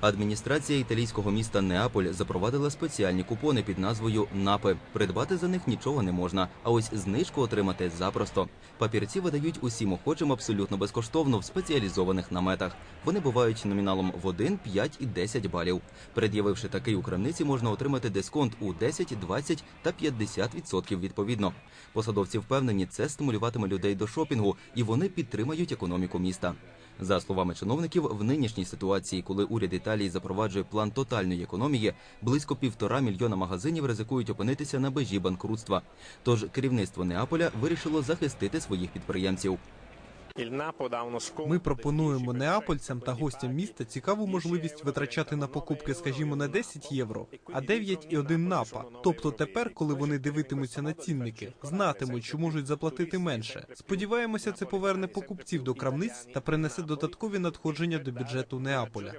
Адміністрація італійського міста Неаполь запровадила спеціальні купони під назвою НАПи. Придбати за них нічого не можна, а ось знижку отримати запросто. Папірці видають усім охочим абсолютно безкоштовно в спеціалізованих наметах. Вони бувають номіналом в 1, 5 і 10 балів. Пред'явивши такий у крамниці, можна отримати дисконт у 10, 20 та 50% відповідно. Посадовці впевнені, це стимулюватиме людей до шопінгу, і вони підтримають економіку міста. За словами чиновників, в нинішній ситуації, коли уряд Італії запроваджує план тотальної економії, близько півтора мільйона магазинів ризикують опинитися на межі банкрутства. Тож керівництво Неаполя вирішило захистити своїх підприємців. Ми пропонуємо неапольцям та гостям міста цікаву можливість витрачати на покупки, скажімо, не 10 євро, а 9,1 напа. Тобто тепер, коли вони дивитимуться на цінники, знатимуть, що можуть заплатити менше. Сподіваємося, це поверне покупців до крамниць та принесе додаткові надходження до бюджету Неаполя.